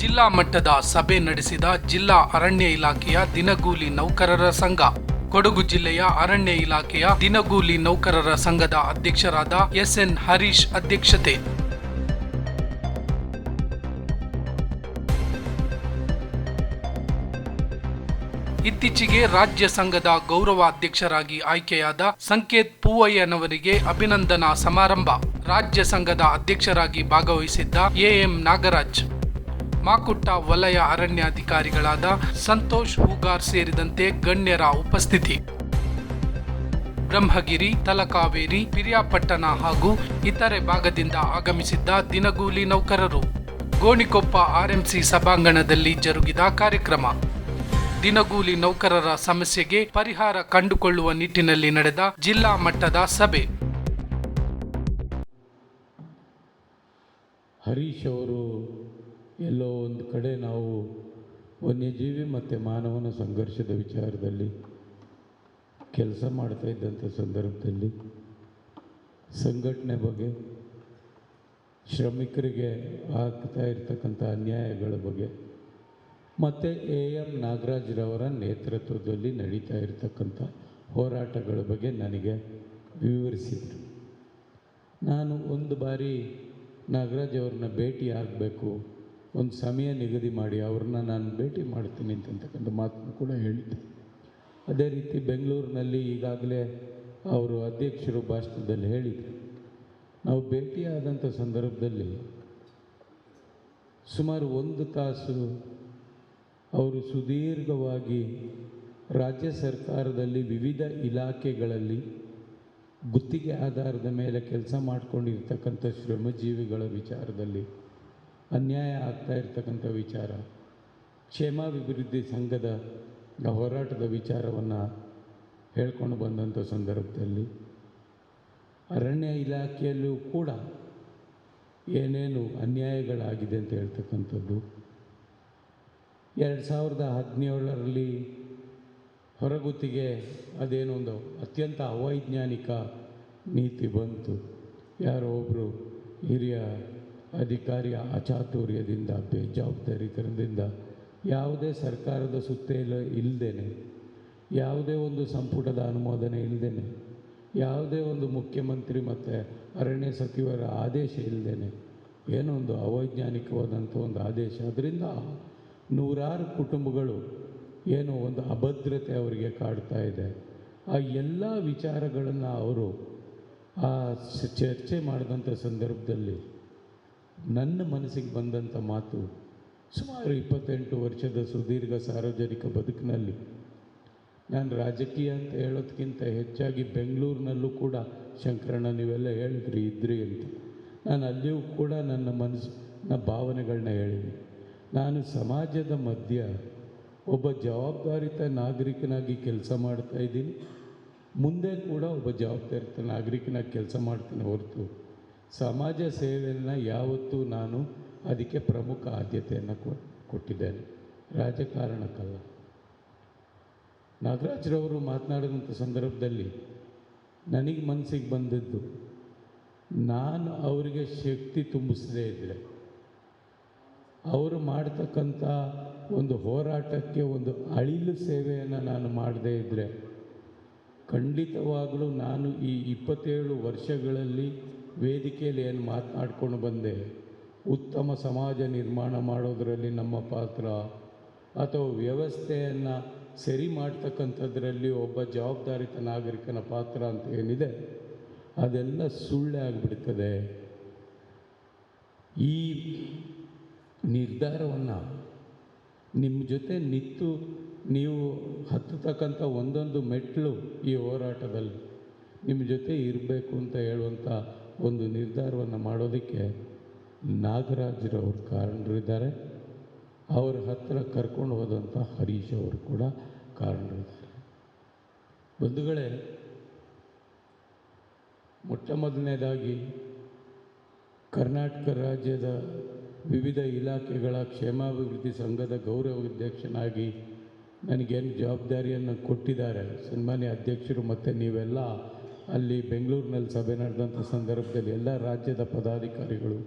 ಜಿಲ್ಲಾ ಮಟ್ಟದ ಸಭೆ ನಡೆಸಿದ ಜಿಲ್ಲಾ ಅರಣ್ಯ ಇಲಾಖೆಯ ದಿನಗೂಲಿ ನೌಕರರ ಸಂಘ. ಕೊಡಗು ಜಿಲ್ಲೆಯ ಅರಣ್ಯ ಇಲಾಖೆಯ ದಿನಗೂಲಿ ನೌಕರರ ಸಂಘದ ಅಧ್ಯಕ್ಷರಾದ ಎಸ್ಎನ್ ಹರೀಶ್ ಅಧ್ಯಕ್ಷತೆ. ಇತ್ತೀಚೆಗೆ ರಾಜ್ಯ ಸಂಘದ ಗೌರವ ಅಧ್ಯಕ್ಷರಾಗಿ ಆಯ್ಕೆಯಾದ ಸಂಕೇತ್ ಪೂವಯ್ಯನವರಿಗೆ ಅಭಿನಂದನಾ ಸಮಾರಂಭ. ರಾಜ್ಯ ಸಂಘದ ಅಧ್ಯಕ್ಷರಾಗಿ ಭಾಗವಹಿಸಿದ್ದ ಎಎಂ ನಾಗರಾಜ್. ಮಾಕುಟ್ಟ ವಲಯ ಅರಣ್ಯಾಧಿಕಾರಿಗಳಾದ ಸಂತೋಷ್ ಹೂಗಾರ್ ಸೇರಿದಂತೆ ಗಣ್ಯರ ಉಪಸ್ಥಿತಿ. ಬ್ರಹ್ಮಗಿರಿ, ತಲಕಾವೇರಿ, ಪಿರಿಯಾಪಟ್ಟಣ ಹಾಗೂ ಇತರೆ ಭಾಗದಿಂದ ಆಗಮಿಸಿದ್ದ ದಿನಗೂಲಿ ನೌಕರರು. ಗೋಣಿಕೊಪ್ಪ ಆರ್ಎಂಸಿ ಸಭಾಂಗಣದಲ್ಲಿ ಜರುಗಿದ ಕಾರ್ಯಕ್ರಮ. ದಿನಗೂಲಿ ನೌಕರರ ಸಮಸ್ಯೆಗೆ ಪರಿಹಾರ ಕಂಡುಕೊಳ್ಳುವ ನಿಟ್ಟಿನಲ್ಲಿ ನಡೆದ ಜಿಲ್ಲಾ ಮಟ್ಟದ ಸಭೆ. ಹರೀಶ್ ಅವರು ಎಲ್ಲೋ ಒಂದು ಕಡೆ ನಾವು ವನ್ಯಜೀವಿ ಮತ್ತು ಮಾನವನ ಸಂಘರ್ಷದ ವಿಚಾರದಲ್ಲಿ ಕೆಲಸ ಮಾಡ್ತಾ ಇದ್ದಂಥ ಸಂದರ್ಭದಲ್ಲಿ ಸಂಘಟನೆ ಬಗ್ಗೆ, ಶ್ರಮಿಕರಿಗೆ ಆಗ್ತಾ ಇರ್ತಕ್ಕಂಥ ಅನ್ಯಾಯಗಳ ಬಗ್ಗೆ, ಮತ್ತು ಎ ಎಂ ನಾಗರಾಜ್ರವರ ನೇತೃತ್ವದಲ್ಲಿ ನಡೀತಾ ಇರತಕ್ಕಂಥ ಹೋರಾಟಗಳ ಬಗ್ಗೆ ನನಗೆ ವಿವರಿಸಿದರು. ನಾನು ಒಂದು ಬಾರಿ ನಾಗರಾಜ್ ಅವ್ರನ್ನ ಭೇಟಿ ಆಗಬೇಕು ಒಂದು ಸಮಯ ನಿಗದಿ ಮಾಡಿ, ಅವ್ರನ್ನ ನಾನು ಭೇಟಿ ಮಾಡ್ತೀನಿ ಅಂತಕ್ಕಂಥ ಮಾತನ್ನು ಕೂಡ ಹೇಳಿದ್ದೆ. ಅದೇ ರೀತಿ ಬೆಂಗಳೂರಿನಲ್ಲಿ ಈಗಾಗಲೇ ಅವರು ಅಧ್ಯಕ್ಷರು ಭಾಷಣದಲ್ಲಿ ಹೇಳಿದರು. ನಾವು ಭೇಟಿಯಾದಂಥ ಸಂದರ್ಭದಲ್ಲಿ ಸುಮಾರು ಒಂದು ತಾಸು ಅವರು ಸುದೀರ್ಘವಾಗಿ ರಾಜ್ಯ ಸರ್ಕಾರದಲ್ಲಿ ವಿವಿಧ ಇಲಾಖೆಗಳಲ್ಲಿ ಗುತ್ತಿಗೆ ಆಧಾರದ ಮೇಲೆ ಕೆಲಸ ಮಾಡಿಕೊಂಡಿರ್ತಕ್ಕಂಥ ಶ್ರಮಜೀವಿಗಳ ವಿಚಾರದಲ್ಲಿ ಅನ್ಯಾಯ ಆಗ್ತಾ ಇರ್ತಕ್ಕಂಥ ವಿಚಾರ ಕ್ಷೇಮಾಭಿವೃದ್ಧಿ ಸಂಘದ ಹೋರಾಟದ ವಿಚಾರವನ್ನು ಹೇಳ್ಕೊಂಡು ಬಂದಂಥ ಸಂದರ್ಭದಲ್ಲಿ ಅರಣ್ಯ ಇಲಾಖೆಯಲ್ಲೂ ಕೂಡ ಏನೇನು ಅನ್ಯಾಯಗಳಾಗಿದೆ ಅಂತ ಹೇಳ್ತಕ್ಕಂಥದ್ದು. ಎರಡು ಸಾವಿರದ ಹದಿನೇಳರಲ್ಲಿ ಹೊರಗುತ್ತಿಗೆ ಅದೇನೊಂದು ಅತ್ಯಂತ ಅವೈಜ್ಞಾನಿಕ ನೀತಿ ಬಂತು. ಯಾರೋ ಒಬ್ಬರು ಹಿರಿಯ ಅಧಿಕಾರಿಯ ಅಚಾತುರ್ಯದಿಂದ ಬೇಜವಾಬ್ದಾರಿತನದಿಂದ ಯಾವುದೇ ಸರ್ಕಾರದ ಸುತ್ತೇಲ ಇಲ್ಲದೇನೆ ಯಾವುದೇ ಒಂದು ಸಂಪುಟದ ಅನುಮೋದನೆ ಇಲ್ಲದೇನೆ ಯಾವುದೇ ಒಂದು ಮುಖ್ಯಮಂತ್ರಿ ಮತ್ತು ಅರಣ್ಯ ಸಚಿವರ ಆದೇಶ ಇಲ್ಲದೇನೆ ಏನೋ ಒಂದು ಅವೈಜ್ಞಾನಿಕವಾದಂಥ ಒಂದು ಆದೇಶ. ಅದರಿಂದ ನೂರಾರು ಕುಟುಂಬಗಳು ಏನೋ ಒಂದು ಅಭದ್ರತೆ ಅವರಿಗೆ ಕಾಡ್ತಾ ಇದೆ. ಆ ಎಲ್ಲ ವಿಚಾರಗಳನ್ನು ಅವರು ಆ ಚರ್ಚೆ ಮಾಡಿದಂಥ ಸಂದರ್ಭದಲ್ಲಿ ನನ್ನ ಮನಸ್ಸಿಗೆ ಬಂದಂಥ ಮಾತು ಸುಮಾರು ಇಪ್ಪತ್ತೆಂಟು ವರ್ಷದ ಸುದೀರ್ಘ ಸಾರ್ವಜನಿಕ ಬದುಕಿನಲ್ಲಿ ನಾನು ರಾಜಕೀಯ ಅಂತ ಹೇಳೋದಕ್ಕಿಂತ ಹೆಚ್ಚಾಗಿ ಬೆಂಗಳೂರಿನಲ್ಲೂ ಕೂಡ, ಶಂಕರಣ್ಣ, ನೀವೆಲ್ಲ ಹೇಳಿದ್ರಿ, ಇದ್ರಿ ಅಂತ. ನಾನು ಅಲ್ಲಿಯೂ ಕೂಡ ನನ್ನ ಮನಸ್ಸಿನ ಭಾವನೆಗಳನ್ನ ಹೇಳಿದೆ. ನಾನು ಸಮಾಜದ ಮಧ್ಯ ಒಬ್ಬ ಜವಾಬ್ದಾರಿತ ನಾಗರಿಕನಾಗಿ ಕೆಲಸ ಮಾಡ್ತಾ ಇದ್ದೀನಿ. ಮುಂದೆ ಕೂಡ ಒಬ್ಬ ಜವಾಬ್ದಾರಿತ ನಾಗರಿಕನಾಗಿ ಕೆಲಸ ಮಾಡ್ತೀನಿ ಹೊರತು ಸಮಾಜ ಸೇವೆಯನ್ನು ಯಾವತ್ತೂ ನಾನು ಅದಕ್ಕೆ ಪ್ರಮುಖ ಆದ್ಯತೆಯನ್ನು ಕೊಟ್ಟಿದ್ದೇನೆ. ರಾಜಕಾರಣಕ್ಕಲ್ಲ. ನಾಗರಾಜ್ರವರು ಮಾತನಾಡಿದಂಥ ಸಂದರ್ಭದಲ್ಲಿ ನನಗೆ ಮನಸ್ಸಿಗೆ ಬಂದದ್ದು, ನಾನು ಅವರಿಗೆ ಶಕ್ತಿ ತುಂಬಿಸದೇ ಇದ್ದರೆ ಅವರು ಮಾಡ್ತಕ್ಕಂಥ ಒಂದು ಹೋರಾಟಕ್ಕೆ ಒಂದು ಅಳಿಲು ಸೇವೆಯನ್ನು ನಾನು ಮಾಡದೇ ಇದ್ದರೆ ಖಂಡಿತವಾಗಲೂ ನಾನು ಈ ಇಪ್ಪತ್ತೇಳು ವರ್ಷಗಳಲ್ಲಿ ವೇದಿಕೆಯಲ್ಲಿ ಏನು ಮಾತನಾಡ್ಕೊಂಡು ಬಂದೆ, ಉತ್ತಮ ಸಮಾಜ ನಿರ್ಮಾಣ ಮಾಡೋದರಲ್ಲಿ ನಮ್ಮ ಪಾತ್ರ, ಅಥವಾ ವ್ಯವಸ್ಥೆಯನ್ನು ಸರಿ ಮಾಡ್ತಕ್ಕಂಥದ್ರಲ್ಲಿ ಒಬ್ಬ ಜವಾಬ್ದಾರಿತ ನಾಗರಿಕನ ಪಾತ್ರ ಅಂತ ಏನಿದೆ, ಅದೆಲ್ಲ ಸುಳ್ಳೆ ಆಗಿಬಿಡ್ತದೆ. ಈ ನಿರ್ಧಾರವನ್ನು ನಿಮ್ಮ ಜೊತೆ ನಿಂತು ನೀವು ಹತ್ತತಕ್ಕಂಥ ಒಂದೊಂದು ಮೆಟ್ಟಲು ಈ ಹೋರಾಟದಲ್ಲಿ ನಿಮ್ಮ ಜೊತೆ ಇರಬೇಕು ಅಂತ ಹೇಳುವಂಥ ಒಂದು ನಿರ್ಧಾರವನ್ನು ಮಾಡೋದಕ್ಕೆ ನಾಗರಾಜ್ರವ್ರ ಕಾರಣರಿದ್ದಾರೆ. ಅವ್ರ ಹತ್ತಿರ ಕರ್ಕೊಂಡು ಹೋದಂಥ ಹರೀಶ್ ಅವರು ಕೂಡ ಕಾರಣರಿದ್ದಾರೆ. ಬಂಧುಗಳೇ, ಮೊಟ್ಟ ಮೊದಲನೇದಾಗಿ ಕರ್ನಾಟಕ ರಾಜ್ಯದ ವಿವಿಧ ಇಲಾಖೆಗಳ ಕ್ಷೇಮಾಭಿವೃದ್ಧಿ ಸಂಘದ ಗೌರವ ಅಧ್ಯಕ್ಷನಾಗಿ ನನಗೇನು ಜವಾಬ್ದಾರಿಯನ್ನು ಕೊಟ್ಟಿದ್ದಾರೆ, ಸನ್ಮಾನ್ಯ ಅಧ್ಯಕ್ಷರು ಮತ್ತು ನೀವೆಲ್ಲ ಅಲ್ಲಿ ಬೆಂಗಳೂರಿನಲ್ಲಿ ಸಭೆ ನಡೆದಂಥ ಸಂದರ್ಭದಲ್ಲಿ ಎಲ್ಲ ರಾಜ್ಯದ ಪದಾಧಿಕಾರಿಗಳು,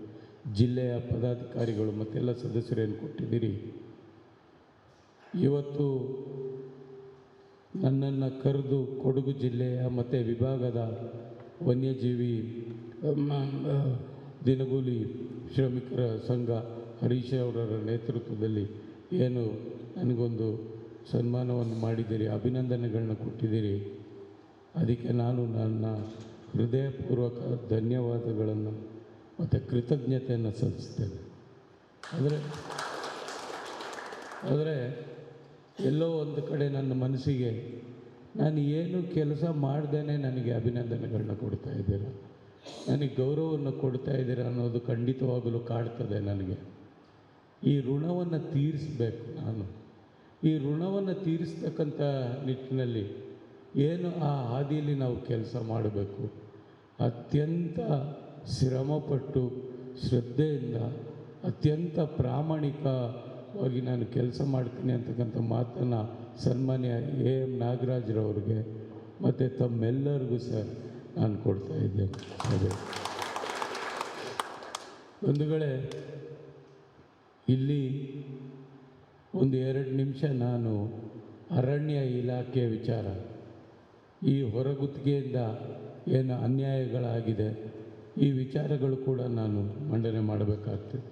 ಜಿಲ್ಲೆಯ ಪದಾಧಿಕಾರಿಗಳು ಮತ್ತೆಲ್ಲ ಸದಸ್ಯರೇನು ಕೊಟ್ಟಿದ್ದೀರಿ. ಇವತ್ತು ನನ್ನನ್ನು ಕರೆದು ಕೊಡಗು ಜಿಲ್ಲೆಯ ಮತ್ತು ವಿಭಾಗದ ವನ್ಯಜೀವಿ ದಿನಗೂಲಿ ಶ್ರಮಿಕರ ಸಂಘ ಹರೀಶ್ ಅವರ ನೇತೃತ್ವದಲ್ಲಿ ಏನು ನನಗೊಂದು ಸನ್ಮಾನವನ್ನು ಮಾಡಿದ್ದೀರಿ, ಅಭಿನಂದನೆಗಳನ್ನ ಕೊಟ್ಟಿದ್ದೀರಿ. ಅದಕ್ಕೆ ನಾನು ನನ್ನ ಹೃದಯಪೂರ್ವಕ ಧನ್ಯವಾದಗಳನ್ನು ಮತ್ತು ಕೃತಜ್ಞತೆಯನ್ನು ಸಲ್ಲಿಸ್ತೇನೆ ಆದರೆ ಆದರೆ ಎಲ್ಲೋ ಒಂದು ಕಡೆ ನನ್ನ ಮನಸ್ಸಿಗೆ ನಾನು ಏನು ಕೆಲಸ ಮಾಡ್ದೇ ನನಗೆ ಅಭಿನಂದನೆಗಳನ್ನ ಕೊಡ್ತಾ ಇದ್ದೀರಾ. ನನಗೆ ಗೌರವವನ್ನು ಕೊಡ್ತಾ ಇದ್ದೀರಾ ಅನ್ನೋದು ಖಂಡಿತವಾಗಲೂ ಕಾಡ್ತದೆ ನನಗೆ. ಈ ಋಣವನ್ನು ತೀರಿಸಬೇಕು ನಾನು. ಈ ಋಣವನ್ನು ತೀರಿಸ್ತಕ್ಕಂಥ ನಿಟ್ಟಿನಲ್ಲಿ ಏನು ಆ ಹಾದಿಯಲ್ಲಿ ನಾವು ಕೆಲಸ ಮಾಡಬೇಕು? ಅತ್ಯಂತ ಶ್ರಮಪಟ್ಟು, ಶ್ರದ್ಧೆಯಿಂದ, ಅತ್ಯಂತ ಪ್ರಾಮಾಣಿಕವಾಗಿ ನಾನು ಕೆಲಸ ಮಾಡ್ತೀನಿ ಅಂತಕ್ಕಂಥ ಮಾತನ್ನು ಸನ್ಮಾನ್ಯ ಎ ಎಂ ನಾಗರಾಜ್ರವ್ರಿಗೆ, ಮತ್ತು ತಮ್ಮೆಲ್ಲರಿಗೂ ಸರ್ ನಾನು ಕೊಡ್ತಾ ಇದ್ದೇನೆ. ಅದೇ. ಬಂಧುಗಳೇ, ಇಲ್ಲಿ ಒಂದು ಎರಡು ನಿಮಿಷ ನಾನು ಅರಣ್ಯ ಇಲಾಖೆ ವಿಚಾರ. ಈ ಹೊರಗುತ್ತಿಗೆಯಿಂದ ಏನು ಅನ್ಯಾಯಗಳಾಗಿದೆ, ಈ ವಿಚಾರಗಳು ಕೂಡ ನಾನು ಮಂಡನೆ ಮಾಡಬೇಕಾಗ್ತದೆ.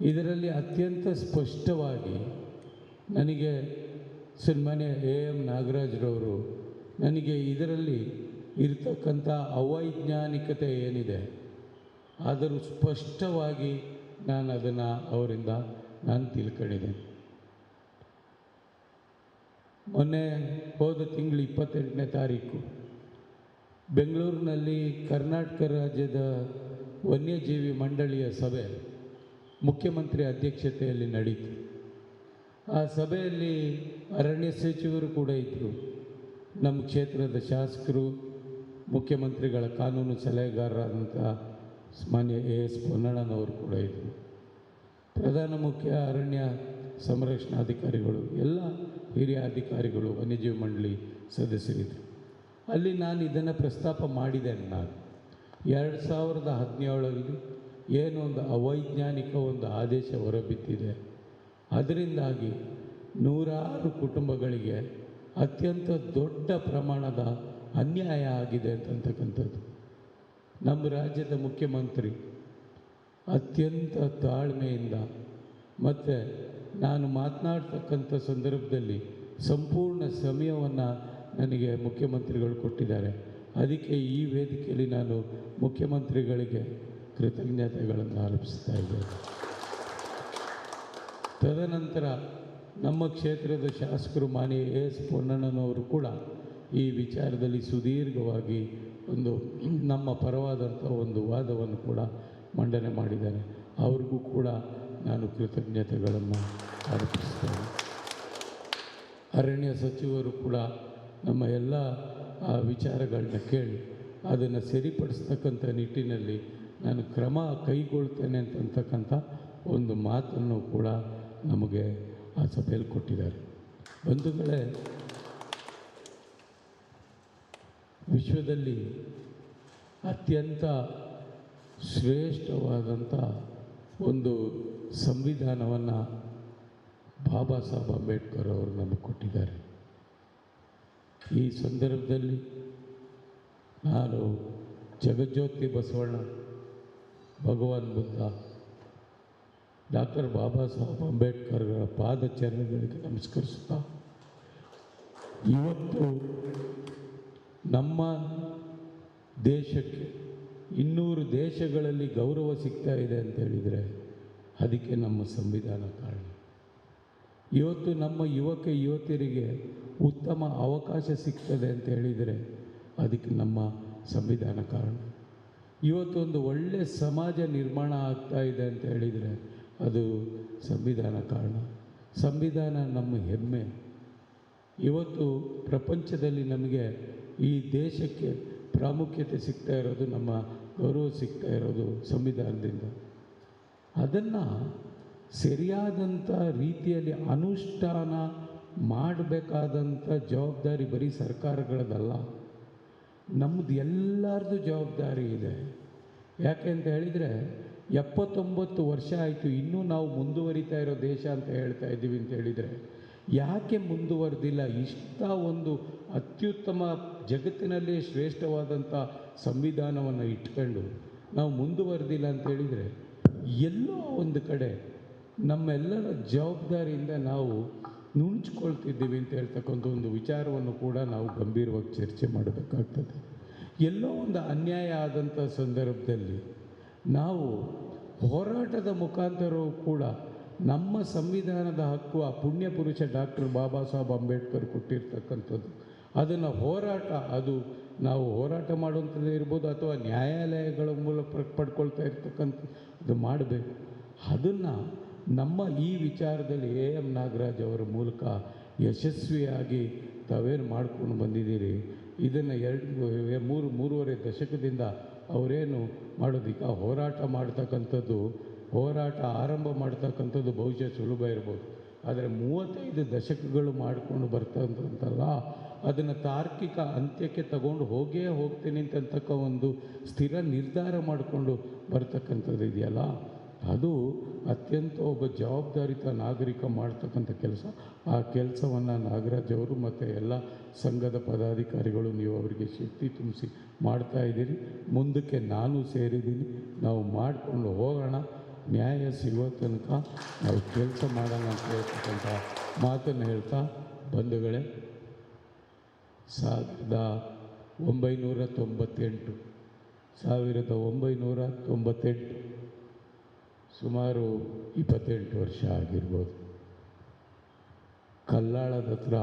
ಇದರಲ್ಲಿ ಅತ್ಯಂತ ಸ್ಪಷ್ಟವಾಗಿ ನನಗೆ ಸನ್ಮಾನ್ಯ ಎ ಎಂ ನಾಗರಾಜ್ರವರು ನನಗೆ ಇದರಲ್ಲಿ ಇರತಕ್ಕಂಥ ಅವೈಜ್ಞಾನಿಕತೆ ಏನಿದೆ, ಆದರೂ ಸ್ಪಷ್ಟವಾಗಿ ನಾನು ಅದನ್ನು ಅವರಿಂದ ನಾನು ತಿಳ್ಕೊಂಡಿದ್ದೇನೆ. ಮೊನ್ನೆ ಹೋದ ತಿಂಗಳು ಇಪ್ಪತ್ತೆಂಟನೇ ತಾರೀಕು, ಬೆಂಗಳೂರಿನಲ್ಲಿ ಕರ್ನಾಟಕ ರಾಜ್ಯದ ವನ್ಯಜೀವಿ ಮಂಡಳಿಯ ಸಭೆ ಮುಖ್ಯಮಂತ್ರಿ ಅಧ್ಯಕ್ಷತೆಯಲ್ಲಿ ನಡೀತು. ಆ ಸಭೆಯಲ್ಲಿ ಅರಣ್ಯ ಸಚಿವರು ಕೂಡ ಇದ್ದರು ನಮ್ಮ ಕ್ಷೇತ್ರದ ಶಾಸಕರು, ಮುಖ್ಯಮಂತ್ರಿಗಳ ಕಾನೂನು ಸಲಹೆಗಾರರಾದಂಥ ಮಾನ್ಯ ಎ ಎಸ್ ಪೊನ್ನಣ್ಣನವರು ಕೂಡ ಇದ್ದರು ಪ್ರಧಾನ ಮುಖ್ಯ ಅರಣ್ಯ ಸಂರಕ್ಷಣಾಧಿಕಾರಿಗಳು ಎಲ್ಲ ಹಿರಿಯ ಅಧಿಕಾರಿಗಳು ವನ್ಯಜೀವಿ ಮಂಡಳಿ ಸದಸ್ಯರಿದ್ದರು ಅಲ್ಲಿ ನಾನು ಇದನ್ನು ಪ್ರಸ್ತಾಪ ಮಾಡಿದ್ದೇನೆ ನಾನು ಎರಡು ಸಾವಿರದ ಹದಿನೇಳರಲ್ಲಿ ಏನು ಒಂದು ಅವೈಜ್ಞಾನಿಕ ಒಂದು ಆದೇಶ ಹೊರಬಿದ್ದಿದೆ. ಅದರಿಂದಾಗಿ ನೂರಾರು ಕುಟುಂಬಗಳಿಗೆ ಅತ್ಯಂತ ದೊಡ್ಡ ಪ್ರಮಾಣದ ಅನ್ಯಾಯ ಆಗಿದೆ ಅಂತಕ್ಕಂಥದ್ದು. ನಮ್ಮ ರಾಜ್ಯದ ಮುಖ್ಯಮಂತ್ರಿ ಅತ್ಯಂತ ತಾಳ್ಮೆಯಿಂದ ಮತ್ತು ನಾನು ಮಾತನಾಡ್ತಕ್ಕಂಥ ಸಂದರ್ಭದಲ್ಲಿ ಸಂಪೂರ್ಣ ಸಮಯವನ್ನು ನನಗೆ ಮುಖ್ಯಮಂತ್ರಿಗಳು ಕೊಟ್ಟಿದ್ದಾರೆ. ಅದಕ್ಕೆ ಈ ವೇದಿಕೆಯಲ್ಲಿ ನಾನು ಮುಖ್ಯಮಂತ್ರಿಗಳಿಗೆ ಕೃತಜ್ಞತೆಗಳನ್ನು ಅರ್ಪಿಸ್ತಾ ಇದ್ದೇನೆ. ತದನಂತರ ನಮ್ಮ ಕ್ಷೇತ್ರದ ಶಾಸಕರು ಮಾನ್ಯ ಎ ಎಸ್ ಪೊನ್ನಣ್ಣನವರು ಕೂಡ ಈ ವಿಚಾರದಲ್ಲಿ ಸುದೀರ್ಘವಾಗಿ ಒಂದು ನಮ್ಮ ಪರವಾದಂಥ ಒಂದು ವಾದವನ್ನು ಕೂಡ ಮಂಡನೆ ಮಾಡಿದ್ದಾರೆ. ಅವ್ರಿಗೂ ಕೂಡ ನಾನು ಕೃತಜ್ಞತೆಗಳನ್ನು ಅರ್ಪಿಸ್ತೇನೆ. ಅರಣ್ಯ ಸಚಿವರು ಕೂಡ ನಮ್ಮ ಎಲ್ಲ ವಿಚಾರಗಳನ್ನ ಕೇಳಿ ಅದನ್ನು ಸರಿಪಡಿಸ್ತಕ್ಕಂಥ ನಿಟ್ಟಿನಲ್ಲಿ ನಾನು ಕ್ರಮ ಕೈಗೊಳ್ತೇನೆ ಅಂತಕ್ಕಂಥ ಒಂದು ಮಾತನ್ನು ಕೂಡ ನಮಗೆ ಆ ಸಭೆಯಲ್ಲಿ ಕೊಟ್ಟಿದ್ದಾರೆ. ಬಂಧುಗಳೇ, ವಿಶ್ವದಲ್ಲಿ ಅತ್ಯಂತ ಶ್ರೇಷ್ಠವಾದಂಥ ಒಂದು ಸಂವಿಧಾನವನ್ನು ಬಾಬಾ ಸಾಹೇಬ್ ಅಂಬೇಡ್ಕರ್ ಅವರು ನಮಗೆ ಕೊಟ್ಟಿದ್ದಾರೆ. ಈ ಸಂದರ್ಭದಲ್ಲಿ ನಾನು ಜಗಜ್ಯೋತಿ ಬಸವಣ್ಣ ಭಗವಾನ್ ಬುದ್ಧ, ಡಾಕ್ಟರ್ ಬಾಬಾ ಸಾಹೇಬ್ ಅಂಬೇಡ್ಕರ್ಗಳ ಪಾದಚರಣೆಗಳಿಗೆ ನಮಸ್ಕರಿಸುತ್ತಾ, ಇವತ್ತು ನಮ್ಮ ದೇಶಕ್ಕೆ ಇನ್ನೂರು ದೇಶಗಳಲ್ಲಿ ಗೌರವ ಸಿಗ್ತಾ ಇದೆ ಅಂತ ಹೇಳಿದರೆ ಅದಕ್ಕೆ ನಮ್ಮ ಸಂವಿಧಾನ ಕಾರಣ. ಇವತ್ತು ನಮ್ಮ ಯುವಕ ಯುವತಿಯರಿಗೆ ಉತ್ತಮ ಅವಕಾಶ ಸಿಗ್ತದೆ ಅಂತ ಹೇಳಿದರೆ ಅದಕ್ಕೆ ನಮ್ಮ ಸಂವಿಧಾನ ಕಾರಣ. ಇವತ್ತೊಂದು ಒಳ್ಳೆಯ ಸಮಾಜ ನಿರ್ಮಾಣ ಆಗ್ತಾ ಇದೆ ಅಂತ ಹೇಳಿದರೆ ಅದು ಸಂವಿಧಾನ ಕಾರಣ. ಸಂವಿಧಾನ ನಮ್ಮ ಹೆಮ್ಮೆ. ಇವತ್ತು ಪ್ರಪಂಚದಲ್ಲಿ ನಮಗೆ ಈ ದೇಶಕ್ಕೆ ಪ್ರಾಮುಖ್ಯತೆ ಸಿಗ್ತಾ ಇರೋದು ನಮ್ಮ ಗೌರವ ಸಿಗ್ತಾ ಇರೋದು ಸಂವಿಧಾನದಿಂದ. ಅದನ್ನು ಸರಿಯಾದಂಥ ರೀತಿಯಲ್ಲಿ ಅನುಷ್ಠಾನ ಮಾಡಬೇಕಾದಂಥ ಜವಾಬ್ದಾರಿ ಬರೀ ಸರ್ಕಾರಗಳದಲ್ಲ ನಮ್ಮದು ಎಲ್ಲರದು ಜವಾಬ್ದಾರಿ ಇದೆ. ಯಾಕೆ ಅಂತ ಹೇಳಿದರೆ, ಎಪ್ಪತ್ತೊಂಬತ್ತು ವರ್ಷ ಆಯಿತು, ಇನ್ನೂ ನಾವು ಮುಂದುವರಿತಾ ಇರೋ ದೇಶ ಅಂತ ಹೇಳ್ತಾ ಇದ್ದೀವಿ ಅಂತ ಹೇಳಿದರೆ, ಯಾಕೆ ಮುಂದುವರೆದಿಲ್ಲ? ಇಷ್ಟ ಒಂದು ಅತ್ಯುತ್ತಮ ಜಗತ್ತಿನಲ್ಲೇ ಶ್ರೇಷ್ಠವಾದಂಥ ಸಂವಿಧಾನವನ್ನು ಇಟ್ಕೊಂಡು ನಾವು ಮುಂದುವರೆದಿಲ್ಲ ಅಂತ ಹೇಳಿದರೆ, ಎಲ್ಲೋ ಒಂದು ಕಡೆ ನಮ್ಮೆಲ್ಲರ ಜವಾಬ್ದಾರಿಯಿಂದ ನಾವು ನುಣುಚ್ಕೊಳ್ತಿದ್ದೀವಿ ಅಂತ ಹೇಳ್ತಕ್ಕಂಥ ಒಂದು ವಿಚಾರವನ್ನು ಕೂಡ ನಾವು ಗಂಭೀರವಾಗಿ ಚರ್ಚೆ ಮಾಡಬೇಕಾಗ್ತದೆ. ಎಲ್ಲೋ ಒಂದು ಅನ್ಯಾಯ ಆದಂಥ ಸಂದರ್ಭದಲ್ಲಿ ನಾವು ಹೋರಾಟದ ಮುಖಾಂತರವೂ ಕೂಡ ನಮ್ಮ ಸಂವಿಧಾನದ ಹಕ್ಕು ಆ ಪುಣ್ಯ ಪುರುಷ ಡಾಕ್ಟರ್ ಬಾಬಾ ಸಾಹೇಬ್ ಅಂಬೇಡ್ಕರ್ ಕೊಟ್ಟಿರ್ತಕ್ಕಂಥದ್ದು. ಅದನ್ನು ಹೋರಾಟ, ಅದು ನಾವು ಹೋರಾಟ ಮಾಡುವಂಥದ್ದು ಇರ್ಬೋದು ಅಥವಾ ನ್ಯಾಯಾಲಯಗಳ ಮೂಲಕ ಪಡ್ಕೊಳ್ತಾ ಇರ್ತಕ್ಕಂಥ ಇದು ಮಾಡಬೇಕು. ಅದನ್ನು ನಮ್ಮ ಈ ವಿಚಾರದಲ್ಲಿ ಎ ಎಂ ನಾಗರಾಜ್ ಅವರ ಮೂಲಕ ಯಶಸ್ವಿಯಾಗಿ ತಾವೇನು ಮಾಡ್ಕೊಂಡು ಬಂದಿದ್ದೀರಿ? ಇದನ್ನು ಎರಡು, ಮೂರು, ಮೂರುವರೆ ದಶಕದಿಂದ ಅವರೇನು ಮಾಡೋದಕ್ಕೆ ಹೋರಾಟ ಮಾಡ್ತಕ್ಕಂಥದ್ದು, ಹೋರಾಟ ಆರಂಭ ಮಾಡ್ತಕ್ಕಂಥದ್ದು ಬಹುಶಃ ಸುಲಭ ಇರ್ಬೋದು. ಆದರೆ ಮೂವತ್ತೈದು ದಶಕಗಳು ಮಾಡಿಕೊಂಡು ಬರ್ತಕ್ಕಂಥಲ್ಲ ಅದನ್ನು ತಾರ್ಕಿಕ ಅಂತ್ಯಕ್ಕೆ ತಗೊಂಡು ಹೋಗೇ ಹೋಗ್ತೀನಿ ಅಂತಕ್ಕ ಒಂದು ಸ್ಥಿರ ನಿರ್ಧಾರ ಮಾಡಿಕೊಂಡು ಬರ್ತಕ್ಕಂಥದ್ದು ಇದೆಯಲ್ಲ? ಅದು ಅತ್ಯಂತ ಒಬ್ಬ ಜವಾಬ್ದಾರಿತ ನಾಗರಿಕ ಮಾಡ್ತಕ್ಕಂಥ ಕೆಲಸ. ಆ ಕೆಲಸವನ್ನು ನಾಗರಾಜ್ ಅವರು ಮತ್ತು ಎಲ್ಲ ಸಂಘದ ಪದಾಧಿಕಾರಿಗಳು, ನೀವು ಅವರಿಗೆ ಶಕ್ತಿ ತುಂಬಿಸಿ ಮಾಡ್ತಾ ಇದ್ದೀರಿ. ಮುಂದಕ್ಕೆ ನಾನು ಸೇರಿದ್ದೀನಿ. ನಾವು ಮಾಡಿಕೊಂಡು ಹೋಗೋಣ. ನ್ಯಾಯ ಸಿಗೋ ತನಕ ನಾವು ಕೆಲಸ ಮಾಡೋಣ ಅಂತ ಹೇಳ್ತಕ್ಕಂಥ ಮಾತನ್ನು ಹೇಳ್ತಾ ಬಂಧುಗಳೇ, ಸಾವಿರದ ಒಂಬೈನೂರ ತೊಂಬತ್ತೆಂಟು, ಸಾವಿರದ ಒಂಬೈನೂರ ತೊಂಬತ್ತೆಂಟು ಸುಮಾರು ಇಪ್ಪತ್ತೆಂಟು ವರ್ಷ ಆಗಿರ್ಬೋದು. ಕಲ್ಲಾಳದ ಹತ್ರ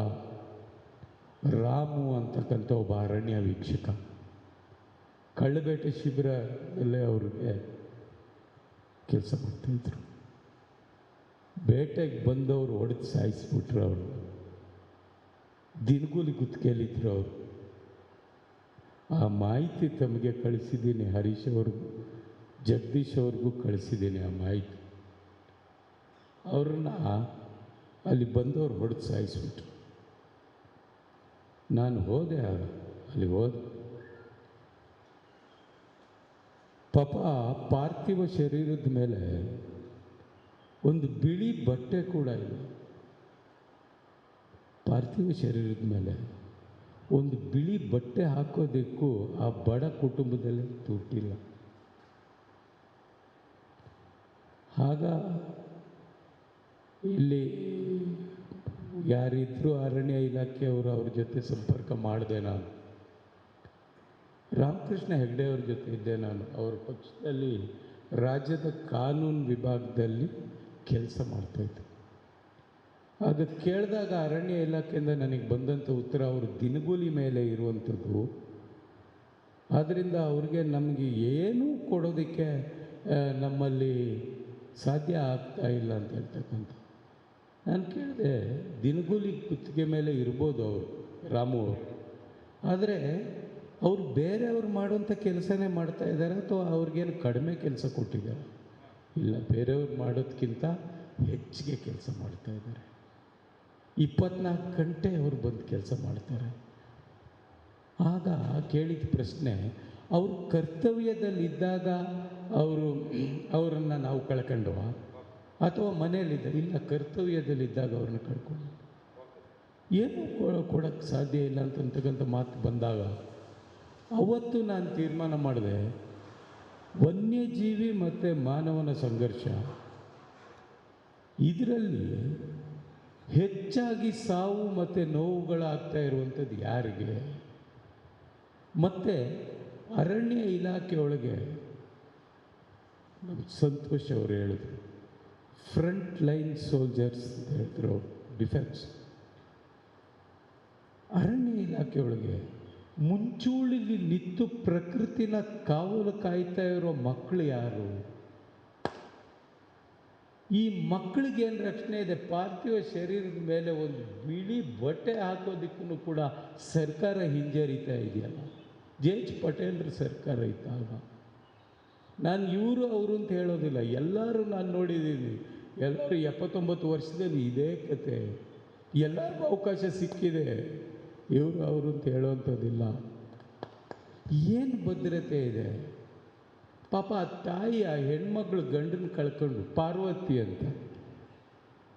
ರಾಮು ಅಂತಕ್ಕಂಥ ಒಬ್ಬ ಅರಣ್ಯ ವೀಕ್ಷಕ. ಕಳ್ಳಬೇಟೆ ಶಿಬಿರದಲ್ಲೇ ಅವ್ರಿಗೆ ಕೆಲಸ ಮಾಡ್ತಾಯಿದ್ರು ಬೇಟೆಗೆ ಬಂದವರು ಹೊಡೆದು ಸಾಯಿಸ್ಬಿಟ್ರು ಅವರು. ದಿನಗೂಲಿ ಗುತ್ತಿಗೆಯಲ್ಲಿದ್ದರು ಅವರು. ಆ ಮಾಹಿತಿ ತಮಗೆ ಕಳಿಸಿದ್ದೀನಿ ಹರೀಶ್ ಅವ್ರಿಗೂ. ಜಗದೀಶ್ ಅವ್ರಿಗೂ ಕಳಿಸಿದ್ದೀನಿ ಆ ಮಾಹಿತಿ ಅವ್ರನ್ನ ಅಲ್ಲಿ ಬಂದವರು ಹೊಡೆದು ಸಾಯಿಸ್ಬಿಟ್ರು. ನಾನು ಹೋದೆ ಅಲ್ಲಿ ಹೋದೆ. ಪಾಪ ಪಾರ್ಥಿವ ಶರೀರದ ಮೇಲೆ ಒಂದು ಬಿಳಿ ಬಟ್ಟೆ ಕೂಡ ಇಲ್ಲ. ಪಾರ್ಥಿವ ಶರೀರದ ಮೇಲೆ ಒಂದು ಬಿಳಿ ಬಟ್ಟೆ ಹಾಕೋದಕ್ಕೂ ಆ ಬಡ ಕುಟುಂಬದಲ್ಲಿ ದುಡ್ಡಿಲ್ಲ ಆಗ ಇಲ್ಲಿ ಯಾರಿದ್ದರೂ ಅರಣ್ಯ ಇಲಾಖೆಯವರು ಅವ್ರ ಜೊತೆ ಸಂಪರ್ಕ ಮಾಡಿದೆ ನಾನು. ರಾಮಕೃಷ್ಣ ಹೆಗ್ಡೆ ಅವ್ರ ಜೊತೆ ಇದ್ದೆ ನಾನು. ಅವ್ರ ಪಕ್ಷದಲ್ಲಿ ರಾಜ್ಯದ ಕಾನೂನು ವಿಭಾಗದಲ್ಲಿ ಕೆಲಸ ಮಾಡ್ತಾಯಿದ್ದೆ ಆಗ ಕೇಳಿದಾಗ ಅರಣ್ಯ ಇಲಾಖೆಯಿಂದ ನನಗೆ ಬಂದಂಥ ಉತ್ತರ ಅವರು ದಿನಗೂಲಿ ಮೇಲೆ ಇರುವಂಥದ್ದು. ಆದ್ದರಿಂದ ಅವ್ರಿಗೆ ನಮಗೆ ಏನೂ ಕೊಡೋದಕ್ಕೆ ನಮ್ಮಲ್ಲಿ ಸಾಧ್ಯ ಆಗ್ತಾ ಇಲ್ಲ ಅಂತ ಹೇಳ್ತಕ್ಕಂಥ. ನಾನು ಕೇಳಿದೆ, ದಿನಗೂಲಿ ಕುತ್ತಿಗೆ ಮೇಲೆ ಇರ್ಬೋದು ಅವರು, ರಾಮು ಅವರು. ಆದರೆ ಅವರು ಬೇರೆಯವ್ರು ಮಾಡುವಂಥ ಕೆಲಸನೇ ಮಾಡ್ತಾ ಇದ್ದಾರೆ ಅಥವಾ ಅವ್ರಿಗೇನು ಕಡಿಮೆ ಕೆಲಸ ಕೊಟ್ಟಿದ್ದಾರೆ? ಇಲ್ಲ, ಬೇರೆಯವ್ರು ಮಾಡೋದಕ್ಕಿಂತ ಹೆಚ್ಚಿಗೆ ಕೆಲಸ ಮಾಡ್ತಾ ಇದ್ದಾರೆ. ಇಪ್ಪತ್ನಾಲ್ಕು ಗಂಟೆ ಅವರು ಬಂದು ಕೆಲಸ ಮಾಡ್ತಾರೆ. ಆಗ ಕೇಳಿದ ಪ್ರಶ್ನೆ, ಅವರು ಕರ್ತವ್ಯದಲ್ಲಿದ್ದಾಗ ಅವರು, ಅವರನ್ನು ನಾವು ಕಳ್ಕೊಂಡವ ಅಥವಾ ಮನೆಯಲ್ಲಿದ್ದ, ಇಲ್ಲ ಕರ್ತವ್ಯದಲ್ಲಿದ್ದಾಗ ಅವ್ರನ್ನ ಕಳ್ಕೊಂಡು ಏನೂ ಕೊಡೋಕ್ಕೆ ಸಾಧ್ಯ ಇಲ್ಲ ಅಂತಕ್ಕಂಥ ಮಾತು ಬಂದಾಗ, ಅವತ್ತು ನಾನು ತೀರ್ಮಾನ ಮಾಡಿದೆ, ವನ್ಯಜೀವಿ ಮತ್ತು ಮಾನವನ ಸಂಘರ್ಷ, ಇದರಲ್ಲಿ ಹೆಚ್ಚಾಗಿ ಸಾವು ಮತ್ತು ನೋವುಗಳಾಗ್ತಾ ಇರುವಂಥದ್ದು ಯಾರಿಗೆ? ಮತ್ತು ಅರಣ್ಯ ಇಲಾಖೆಯೊಳಗೆ ಸಂತೋಷ್ ಅವರು ಹೇಳಿದ್ರು. ಫ್ರಂಟ್ ಲೈನ್ ಸೋಲ್ಜರ್ಸ್ ಅಂತ ಹೇಳ್ತಾರೆ ಅವರು ಡಿಫೆನ್ಸ್ ಅರಣ್ಯ ಇಲಾಖೆಯೊಳಗೆ ಮುಂಚೂಳಿಲಿ ನಿಂತು ಪ್ರಕೃತಿನ ಕಾವಲು ಕಾಯ್ತಾ ಇರೋ ಮಕ್ಕಳು ಯಾರು? ಈ ಮಕ್ಕಳಿಗೆ ಏನು ರಕ್ಷಣೆ ಇದೆ? ಪಾರ್ಥಿವ ಶರೀರದ ಮೇಲೆ ಒಂದು ಬಿಳಿ ಬಟ್ಟೆ ಹಾಕೋದಕ್ಕೂ ಕೂಡ ಸರ್ಕಾರ ಹಿಂಜರಿತಾ ಇದೆಯಲ್ಲ? ಜೆ ಎಚ್ ಪಟೇಲ್ರ ಸರ್ಕಾರ ಇದ್ದಾಗ ನಾನು ಇವರು ಅವರು ಅಂತ ಹೇಳೋದಿಲ್ಲ. ಎಲ್ಲರೂ ನಾನು ನೋಡಿದ್ದೀನಿ ಎಲ್ಲರೂ ಎಪ್ಪತ್ತೊಂಬತ್ತು ವರ್ಷದಲ್ಲಿ ಇದೇ ಕತೆ. ಎಲ್ಲರಿಗೂ ಅವಕಾಶ ಸಿಕ್ಕಿದೆ. ಇವರು ಅವರು ಅಂತ ಹೇಳೋವಂಥದ್ದಿಲ್ಲ ಏನು ಭದ್ರತೆ ಇದೆ? ಪಾಪ ಆ ತಾಯಿ, ಆ ಹೆಣ್ಮಗಳು ಗಂಡನ ಕಳ್ಕೊಂಡು ಪಾರ್ವತಿ ಅಂತ.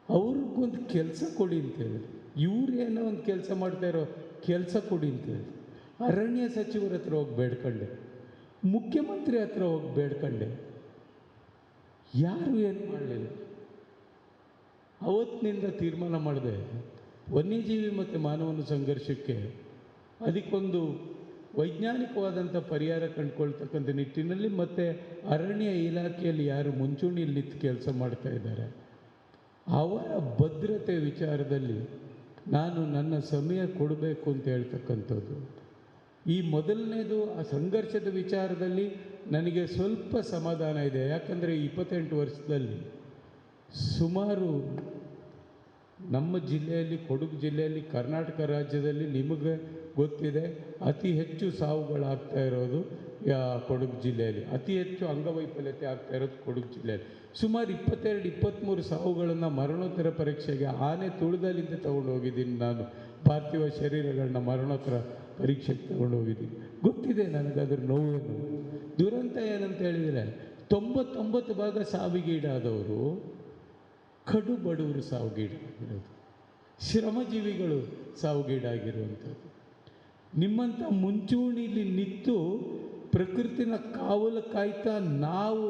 ಅವ್ರಿಗೊಂದು ಕೆಲಸ ಕೊಡಿ ಅಂತ ಹೇಳಿ. ಇವ್ರು ಏನೋ ಒಂದು ಕೆಲಸ ಮಾಡ್ತಾ ಇರೋ ಕೆಲಸ ಕೊಡಿ ಅಂತ ಹೇಳಿ. ಅರಣ್ಯ ಸಚಿವರ ಹತ್ರ ಹೋಗಿ ಬೇಡ್ಕೊಂಡೆ. ಮುಖ್ಯಮಂತ್ರಿ ಹತ್ರ ಹೋಗಿ ಬೇಡ್ಕಂಡೆ. ಯಾರು ಏನು ಮಾಡಲಿಲ್ಲ? ಅವತ್ತಿನಿಂದ ತೀರ್ಮಾನ ಮಾಡಿದೆ, ವನ್ಯಜೀವಿ ಮತ್ತು ಮಾನವನ ಸಂಘರ್ಷಕ್ಕೆ ಅದಕ್ಕೊಂದು ವೈಜ್ಞಾನಿಕವಾದಂಥ ಪರಿಹಾರ ಕಂಡುಕೊಳ್ತಕ್ಕಂಥ ನಿಟ್ಟಿನಲ್ಲಿ ಮತ್ತು ಅರಣ್ಯ ಇಲಾಖೆಯಲ್ಲಿ ಯಾರು ಮುಂಚೂಣಿಯಲ್ಲಿ ಕೆಲಸ ಮಾಡ್ತಾ ಇದ್ದಾರೆ. ಅವರ ಭದ್ರತೆ ವಿಚಾರದಲ್ಲಿ ನಾನು ನನ್ನ ಸಮಯ ಕೊಡಬೇಕು ಅಂತ ಹೇಳ್ತಕ್ಕಂಥದ್ದು. ಈ ಮೊದಲನೇದು, ಆ ಸಂಘರ್ಷದ ವಿಚಾರದಲ್ಲಿ ನನಗೆ ಸ್ವಲ್ಪ ಸಮಾಧಾನ ಇದೆ. ಯಾಕಂದರೆ ಇಪ್ಪತ್ತೆಂಟು ವರ್ಷದಲ್ಲಿ ಸುಮಾರು ನಮ್ಮ ಜಿಲ್ಲೆಯಲ್ಲಿ, ಕೊಡಗು ಜಿಲ್ಲೆಯಲ್ಲಿ, ಕರ್ನಾಟಕ ರಾಜ್ಯದಲ್ಲಿ ನಿಮಗೆ ಗೊತ್ತಿದೆ, ಅತಿ ಹೆಚ್ಚು ಸಾವುಗಳಾಗ್ತಾ ಇರೋದು ಕೊಡಗು ಜಿಲ್ಲೆಯಲ್ಲಿ. ಅತಿ ಹೆಚ್ಚು ಅಂಗವೈಫಲ್ಯತೆ ಆಗ್ತಾ ಇರೋದು ಕೊಡಗು ಜಿಲ್ಲೆಯಲ್ಲಿ. ಸುಮಾರು ಇಪ್ಪತ್ತೆರಡು ಇಪ್ಪತ್ತ್ಮೂರು ಸಾವುಗಳನ್ನು ಮರಣೋತ್ತರ ಪರೀಕ್ಷೆಗೆ ಆನೆ ತುಳಿದಲ್ಲಿಂದ ತಗೊಂಡು ಹೋಗಿದ್ದೀನಿ ನಾನು. ಪಾರ್ಥಿವ ಶರೀರಗಳನ್ನ ಮರಣೋತ್ತರ ಪರೀಕ್ಷೆಗೆ ತಗೊಂಡು ಹೋಗಿದ್ದೀನಿ ಗೊತ್ತಿದೆ ನನಗದ್ರ ನೋವೇನು ದುರಂತ ಏನಂತ ಹೇಳಿದರೆ, ತೊಂಬತ್ತೊಂಬತ್ತು ಭಾಗ ಸಾವಿಗೀಡಾದವರು ಕಡು ಬಡವರು ಸಾವಿಗೀಡಾಗಿರೋದು. ಶ್ರಮಜೀವಿಗಳು ಸಾವಿಗೀಡಾಗಿರುವಂಥದ್ದು. ನಿಮ್ಮಂಥ ಮುಂಚೂಣಿಲಿ ನಿಂತು ಪ್ರಕೃತಿನ ಕಾವಲು ಕಾಯ್ತಾ ನಾವು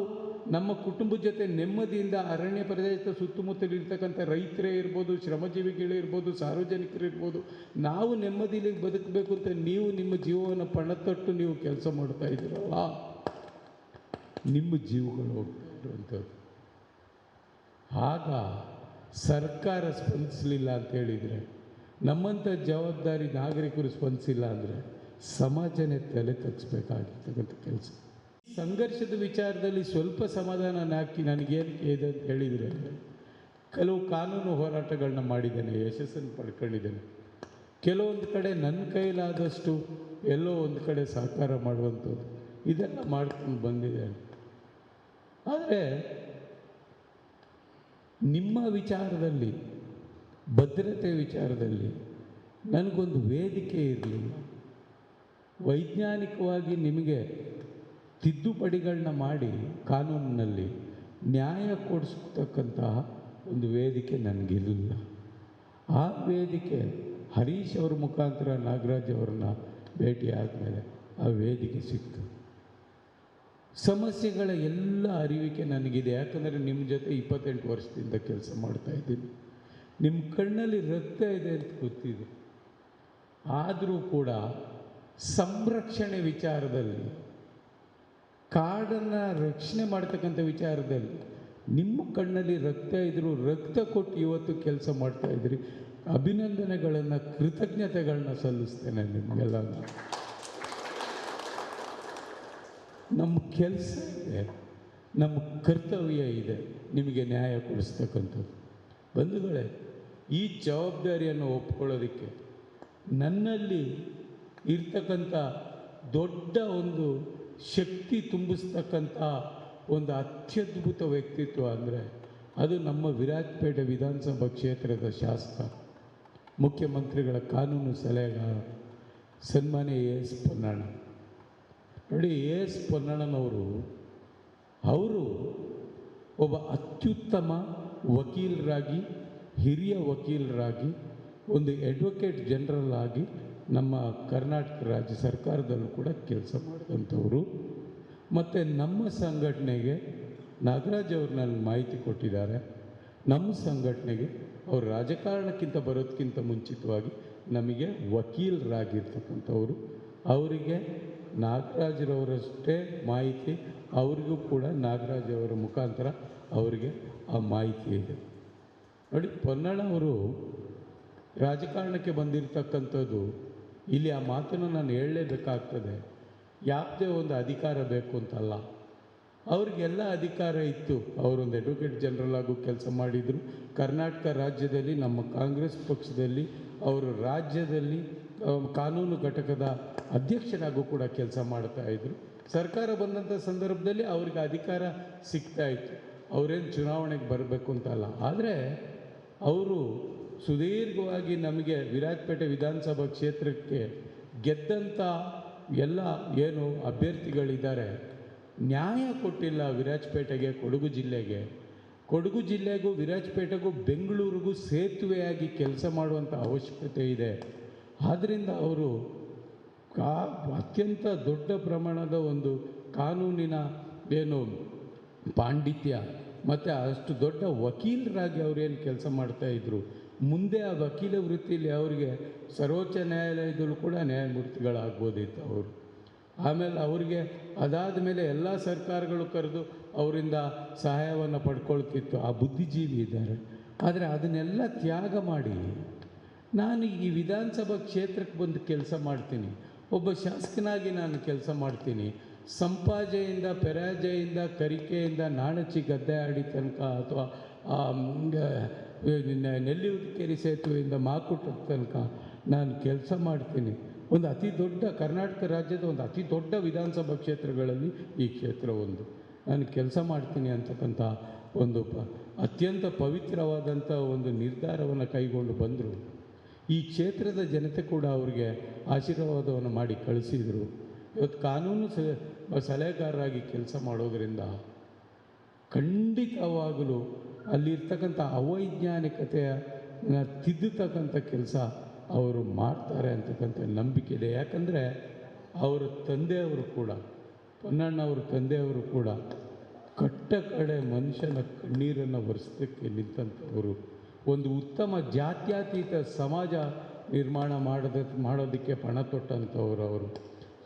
ನಮ್ಮ ಕುಟುಂಬದ ಜೊತೆ ನೆಮ್ಮದಿಯಿಂದ ಅರಣ್ಯ ಪ್ರದೇಶದ ಸುತ್ತಮುತ್ತಲು ಇರ್ತಕ್ಕಂಥ ರೈತರೇ ಇರ್ಬೋದು, ಶ್ರಮಜೀವಿಗಳೇ ಇರ್ಬೋದು, ಸಾರ್ವಜನಿಕರು ಇರ್ಬೋದು, ನಾವು ನೆಮ್ಮದಿಲಿ ಬದುಕಬೇಕು ಅಂತ ನೀವು ನಿಮ್ಮ ಜೀವವನ್ನು ಪಣತೊಟ್ಟು ನೀವು ಕೆಲಸ ಮಾಡ್ತಾ ಇದ್ದೀರಲ್ಲ? ನಿಮ್ಮ ಜೀವಗಳು ಹೋಗ್ತಾ ಇರುವಂಥದ್ದು. ಆಗ ಸರ್ಕಾರ ಸ್ಪಂದಿಸಲಿಲ್ಲ ಅಂತ ಹೇಳಿದರೆ, ನಮ್ಮಂಥ ಜವಾಬ್ದಾರಿ ನಾಗರಿಕರು ಸ್ಪಂದಿಸಿಲ್ಲ ಅಂದರೆ ಸಮಾಜನೇ ತಲೆ ತಗ್ಸ್ಬೇಕಾಗಿರ್ತಕ್ಕಂಥ ಕೆಲಸ. ಸಂಘರ್ಷದ ವಿಚಾರದಲ್ಲಿ ಸ್ವಲ್ಪ ಸಮಾಧಾನ ಹಾಕಿ ನನಗೇನು ಇದೆ ಅಂತ ಹೇಳಿದರೆ, ಕೆಲವು ಕಾನೂನು ಹೋರಾಟಗಳನ್ನ ಮಾಡಿದ್ದೇನೆ, ಯಶಸ್ಸನ್ನು ಪಡ್ಕೊಂಡಿದ್ದೇನೆ. ಕೆಲವೊಂದು ಕಡೆ ನನ್ನ ಕೈಲಾದಷ್ಟು ಎಲ್ಲೋ ಒಂದು ಕಡೆ ಸಹಕಾರ ಮಾಡುವಂಥದ್ದು ಇದೆಲ್ಲ ಮಾಡ್ಕೊಂಡು ಬಂದಿದೆ. ಆದರೆ ನಿಮ್ಮ ವಿಚಾರದಲ್ಲಿ, ಭದ್ರತೆ ವಿಚಾರದಲ್ಲಿ ನನಗೊಂದು ವೇದಿಕೆ ಇರಲಿಲ್ಲ. ವೈಜ್ಞಾನಿಕವಾಗಿ ನಿಮಗೆ ತಿದ್ದುಪಡಿಗಳನ್ನ ಮಾಡಿ ಕಾನೂನಿನಲ್ಲಿ ನ್ಯಾಯ ಕೊಡಿಸ್ತಕ್ಕಂತಹ ಒಂದು ವೇದಿಕೆ ನನಗಿರಲಿಲ್ಲ. ಆ ವೇದಿಕೆ ಹರೀಶ್ ಅವ್ರ ಮುಖಾಂತರ ನಾಗರಾಜ್ ಅವ್ರನ್ನ ಭೇಟಿ ಆದಮೇಲೆ ಆ ವೇದಿಕೆ ಸಿಕ್ತು. ಸಮಸ್ಯೆಗಳ ಎಲ್ಲ ಅರಿವಿಕೆ ನನಗಿದೆ. ಯಾಕಂದರೆ ನಿಮ್ಮ ಜೊತೆ ಇಪ್ಪತ್ತೆಂಟು ವರ್ಷದಿಂದ ಕೆಲಸ ಮಾಡ್ತಾ ಇದ್ದೀನಿ. ನಿಮ್ಮ ಕಣ್ಣಲ್ಲಿ ರಕ್ತ ಇದೆ ಅಂತ ಗೊತ್ತಿದೆ. ಆದರೂ ಕೂಡ ಸಂರಕ್ಷಣೆ ವಿಚಾರದಲ್ಲಿ ಕಾಡನ್ನು ರಕ್ಷಣೆ ಮಾಡ್ತಕ್ಕಂಥ ವಿಚಾರದಲ್ಲಿ ನಿಮ್ಮ ಕಣ್ಣಲ್ಲಿ ರಕ್ತ ಇದ್ದರೂ ರಕ್ತ ಕೊಟ್ಟು ಇವತ್ತು ಕೆಲಸ ಮಾಡ್ತಾ ಇದ್ರಿ. ಅಭಿನಂದನೆಗಳನ್ನು, ಕೃತಜ್ಞತೆಗಳನ್ನ ಸಲ್ಲಿಸ್ತೇನೆ ನಿಮಗೆಲ್ಲ ನಮ್ಮ ಕೆಲಸ ಇದೆ, ನಮ್ಮ ಕರ್ತವ್ಯ ಇದೆ, ನಿಮಗೆ ನ್ಯಾಯ ಕೊಡಿಸ್ತಕ್ಕಂಥದ್ದು. ಬಂಧುಗಳೇ, ಈ ಜವಾಬ್ದಾರಿಯನ್ನು ಒಪ್ಕೊಳ್ಳೋದಕ್ಕೆ ನನ್ನಲ್ಲಿ ಇರ್ತಕ್ಕಂಥ ದೊಡ್ಡ ಒಂದು ಶಕ್ತಿ ತುಂಬಿಸ್ತಕ್ಕಂಥ ಒಂದು ಅತ್ಯದ್ಭುತ ವ್ಯಕ್ತಿತ್ವ ಅಂದರೆ ಅದು ನಮ್ಮ ವಿರಾಜಪೇಟೆ ವಿಧಾನಸಭಾ ಕ್ಷೇತ್ರದ ಶಾಸಕ, ಮುಖ್ಯಮಂತ್ರಿಗಳ ಕಾನೂನು ಸಲಹೆಗಾರ ಸನ್ಮಾನ್ಯ ಎ ಎಸ್ ಪೊನ್ನಣ್ಣ. ನೋಡಿ, ಎ ಎಸ್ ಪೊನ್ನಣ್ಣನವರು, ಅವರು ಒಬ್ಬ ಅತ್ಯುತ್ತಮ ವಕೀಲರಾಗಿ, ಹಿರಿಯ ವಕೀಲರಾಗಿ, ಒಂದು ಅಡ್ವೊಕೇಟ್ ಜನರಲ್ ಆಗಿ ನಮ್ಮ ಕರ್ನಾಟಕ ರಾಜ್ಯ ಸರ್ಕಾರದಲ್ಲೂ ಕೂಡ ಕೆಲಸ ಮಾಡಿದಂಥವರು ಮತ್ತು ನಮ್ಮ ಸಂಘಟನೆಗೆ ನಾಗರಾಜ್ ಅವ್ರು ನನಗೆ ಮಾಹಿತಿ ಕೊಟ್ಟಿದ್ದಾರೆ. ನಮ್ಮ ಸಂಘಟನೆಗೆ ಅವರು ರಾಜಕಾರಣಕ್ಕಿಂತ ಬರೋದಕ್ಕಿಂತ ಮುಂಚಿತವಾಗಿ ನಮಗೆ ವಕೀಲರಾಗಿರ್ತಕ್ಕಂಥವ್ರು. ಅವರಿಗೆ ನಾಗರಾಜರವರಷ್ಟೇ ಮಾಹಿತಿ, ಅವರಿಗೂ ಕೂಡ ನಾಗರಾಜ್ ಅವರ ಮುಖಾಂತರ ಅವರಿಗೆ ಆ ಮಾಹಿತಿ ಇದೆ. ನೋಡಿ ಪೊನ್ನಣ್ಣ ಅವರು ರಾಜಕಾರಣಕ್ಕೆ ಬಂದಿರತಕ್ಕಂಥದ್ದು ಇಲ್ಲಿ ಆ ಮಾತನ್ನು ನಾನು ಹೇಳಲೇಬೇಕಾಗ್ತದೆ. ಯಾವುದೇ ಒಂದು ಅಧಿಕಾರ ಬೇಕು ಅಂತಲ್ಲ. ಅವ್ರಿಗೆಲ್ಲ ಅಧಿಕಾರ ಇತ್ತು. ಅವರೊಂದು ಅಡ್ವೊಕೇಟ್ ಜನರಲ್ ಆಗು ಕೆಲಸ ಮಾಡಿದರು. ಕರ್ನಾಟಕ ರಾಜ್ಯದಲ್ಲಿ, ನಮ್ಮ ಕಾಂಗ್ರೆಸ್ ಪಕ್ಷದಲ್ಲಿ, ಅವರು ರಾಜ್ಯದಲ್ಲಿ ಕಾನೂನು ಘಟಕದ ಅಧ್ಯಕ್ಷನಾಗೂ ಕೂಡ ಕೆಲಸ ಮಾಡ್ತಾ ಇದ್ರು. ಸರ್ಕಾರ ಬಂದಂಥ ಸಂದರ್ಭದಲ್ಲಿ ಅವ್ರಿಗೆ ಅಧಿಕಾರ ಸಿಗ್ತಾ ಇತ್ತು. ಅವರೇನು ಚುನಾವಣೆಗೆ ಬರಬೇಕು ಅಂತಲ್ಲ. ಆದರೆ, ಅವರು ಸುದೀರ್ಘವಾಗಿ ನಮಗೆ ವಿರಾಜಪೇಟೆ ವಿಧಾನಸಭಾ ಕ್ಷೇತ್ರಕ್ಕೆ ಗೆದ್ದಂಥ ಎಲ್ಲ ಏನು ಅಭ್ಯರ್ಥಿಗಳಿದ್ದಾರೆ, ನ್ಯಾಯ ಕೊಟ್ಟಿಲ್ಲ ವಿರಾಜಪೇಟೆಗೆ, ಕೊಡಗು ಜಿಲ್ಲೆಗೆ. ಕೊಡಗು ಜಿಲ್ಲೆಗೂ, ವಿರಾಜಪೇಟೆಗೂ, ಬೆಂಗಳೂರಿಗೂ ಸೇತುವೆಯಾಗಿ ಕೆಲಸ ಮಾಡುವಂಥ ಅವಶ್ಯಕತೆ ಇದೆ. ಆದ್ದರಿಂದ ಅವರು ಕಾ, ಅತ್ಯಂತ ದೊಡ್ಡ ಪ್ರಮಾಣದ ಒಂದು ಕಾನೂನಿನ ಏನು ಪಾಂಡಿತ್ಯ, ಮತ್ತು ಅಷ್ಟು ದೊಡ್ಡ ವಕೀಲರಾಗಿ ಅವರೇನು ಕೆಲಸ ಮಾಡ್ತಾಯಿದ್ರು ಮುಂದೆ ಆ ವಕೀಲ ವೃತ್ತಿಯಲ್ಲಿ ಅವರಿಗೆ ಸರ್ವೋಚ್ಚ ನ್ಯಾಯಾಲಯದಲ್ಲೂ ಕೂಡ ನ್ಯಾಯಮೂರ್ತಿಗಳಾಗ್ಬೋದಿತ್ತು ಅವರು. ಆಮೇಲೆ ಅವರಿಗೆ ಅದಾದ ಮೇಲೆ ಎಲ್ಲ ಸರ್ಕಾರಗಳು ಕರೆದು ಅವರಿಂದ ಸಹಾಯವನ್ನು ಪಡ್ಕೊಳ್ತಿತ್ತು. ಆ ಬುದ್ಧಿಜೀವಿ ಇದ್ದಾರೆ. ಆದರೆ ಅದನ್ನೆಲ್ಲ ತ್ಯಾಗ ಮಾಡಿ ನಾನು ಈ ವಿಧಾನಸಭಾ ಕ್ಷೇತ್ರಕ್ಕೆ ಬಂದು ಕೆಲಸ ಮಾಡ್ತೀನಿ. ಒಬ್ಬ ಶಾಸಕನಾಗಿ ನಾನು ಕೆಲಸ ಮಾಡ್ತೀನಿ. ಸಂಪಾಜೆಯಿಂದ, ಪರಾಜೆಯಿಂದ, ಕರಿಕೆಯಿಂದ ನಾಣಚಿ ಗದ್ದೆ ಆಡಿ ತನಕ ಅಥವಾ ಆ, ಮ್, ನ- ನೆಲ್ಲಿಹುದಿಕೇರಿ ಸೇತುವೆಯಿಂದ ಮಾಕುಟ್ಟದ ತನಕ ನಾನು ಕೆಲಸ ಮಾಡ್ತೀನಿ. ಒಂದು ಅತಿ ದೊಡ್ಡ ಕರ್ನಾಟಕ ರಾಜ್ಯದ ಒಂದು ಅತಿ ದೊಡ್ಡ ವಿಧಾನಸಭಾ ಕ್ಷೇತ್ರಗಳಲ್ಲಿ ಈ ಕ್ಷೇತ್ರ ಒಂದು. ನಾನು ಕೆಲಸ ಮಾಡ್ತೀನಿ ಅಂತಕ್ಕಂಥ ಒಂದು ಪ ಅತ್ಯಂತ ಪವಿತ್ರವಾದಂಥ ಒಂದು ನಿರ್ಧಾರವನ್ನು ಕೈಗೊಂಡು ಬಂದರು. ಈ ಕ್ಷೇತ್ರದ ಜನತೆ ಕೂಡ ಅವರಿಗೆ ಆಶೀರ್ವಾದವನ್ನು ಮಾಡಿ ಕಳಿಸಿದರು. ಇವತ್ತು ಕಾನೂನು ಸಲಹೆಗಾರರಾಗಿ ಕೆಲಸ ಮಾಡೋದರಿಂದ ಖಂಡಿತವಾಗಲೂ ಅಲ್ಲಿರ್ತಕ್ಕಂಥ ಅವೈಜ್ಞಾನಿಕತೆಯ ತಿದ್ದತಕ್ಕಂಥ ಕೆಲಸ ಅವರು ಮಾಡ್ತಾರೆ ಅಂತಕ್ಕಂಥ ನಂಬಿಕೆ ಇದೆ. ಯಾಕಂದರೆ ಅವರ ತಂದೆಯವರು ಕೂಡ, ಪೊನ್ನಣ್ಣವ್ರ ತಂದೆಯವರು ಕೂಡ ಕಟ್ಟ ಕಡೆ ಮನುಷ್ಯನ ಕಣ್ಣೀರನ್ನು ಒರೆಸೋದಕ್ಕೆ ನಿಂತಂಥವರು. ಒಂದು ಉತ್ತಮ ಜಾತ್ಯತೀತ ಸಮಾಜ ನಿರ್ಮಾಣ ಮಾಡದ, ಮಾಡೋದಕ್ಕೆ ಪಣ ತೊಟ್ಟಂಥವ್ರು ಅವರು.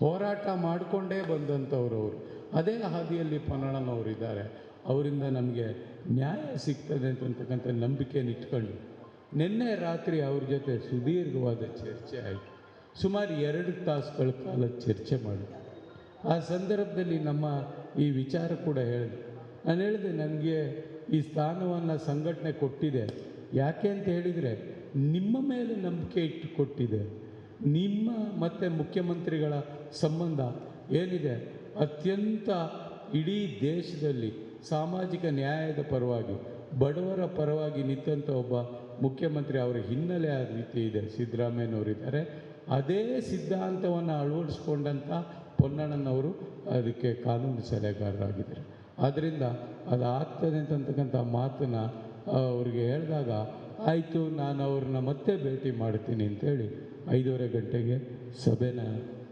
ಹೋರಾಟ ಮಾಡಿಕೊಂಡೇ ಬಂದಂಥವ್ರು ಅವರು. ಅದೇ ಹಾದಿಯಲ್ಲಿ ಪೊನ್ನಣ್ಣನವರು ಇದ್ದಾರೆ. ಅವರಿಂದ ನಮಗೆ ನ್ಯಾಯ ಸಿಗ್ತದೆ ಅಂತಕ್ಕಂಥ ನಂಬಿಕೆಯನ್ನು ಇಟ್ಕೊಂಡು ನಿನ್ನೆ ರಾತ್ರಿ ಅವ್ರ ಜೊತೆ ಸುದೀರ್ಘವಾದ ಚರ್ಚೆ ಆಯಿತು. ಸುಮಾರು ಎರಡು ತಾಸುಗಳ ಕಾಲ ಚರ್ಚೆ ಮಾಡಿ ಆ ಸಂದರ್ಭದಲ್ಲಿ ನಮ್ಮ ಈ ವಿಚಾರ ಕೂಡ ಹೇಳಿದೆ ನಾನು ಹೇಳಿದೆ, ನನಗೆ ಈ ಸ್ಥಾನವನ್ನು ಸಂಘಟನೆ ಕೊಟ್ಟಿದೆ. ಯಾಕೆ ಅಂತ ಹೇಳಿದರೆ, ನಿಮ್ಮ ಮೇಲೆ ನಂಬಿಕೆ ಇಟ್ಟು ಕೊಟ್ಟಿದೆ. ನಿಮ್ಮ ಮತ್ತು ಮುಖ್ಯಮಂತ್ರಿಗಳ ಸಂಬಂಧ ಏನಿದೆ, ಅತ್ಯಂತ ಇಡೀ ದೇಶದಲ್ಲಿ ಸಾಮಾಜಿಕ ನ್ಯಾಯದ ಪರವಾಗಿ, ಬಡವರ ಪರವಾಗಿ ನಿಂತಂಥ ಒಬ್ಬ ಮುಖ್ಯಮಂತ್ರಿ ಅವರ ಹಿನ್ನೆಲೆ ಆ ರೀತಿ ಇದೆ. ಸಿದ್ದರಾಮಯ್ಯನವರಿದ್ದಾರೆ. ಅದೇ ಸಿದ್ಧಾಂತವನ್ನು ಅಳವಡಿಸ್ಕೊಂಡಂಥ ಪೊನ್ನಣ್ಣನವರು ಅದಕ್ಕೆ ಕಾನೂನು ಸಲಹೆಗಾರರಾಗಿದ್ದಾರೆ. ಆದ್ದರಿಂದ ಅದು ಆಗ್ತದೆ ಅಂತಕ್ಕಂಥ ಮಾತನ್ನು ಅವ್ರಿಗೆ ಹೇಳಿದಾಗ, ಆಯಿತು, ನಾನು ಅವ್ರನ್ನ ಮತ್ತೆ ಭೇಟಿ ಮಾಡ್ತೀನಿ ಅಂತೇಳಿ ಐದೂವರೆ ಗಂಟೆಗೆ ಸಭೆನ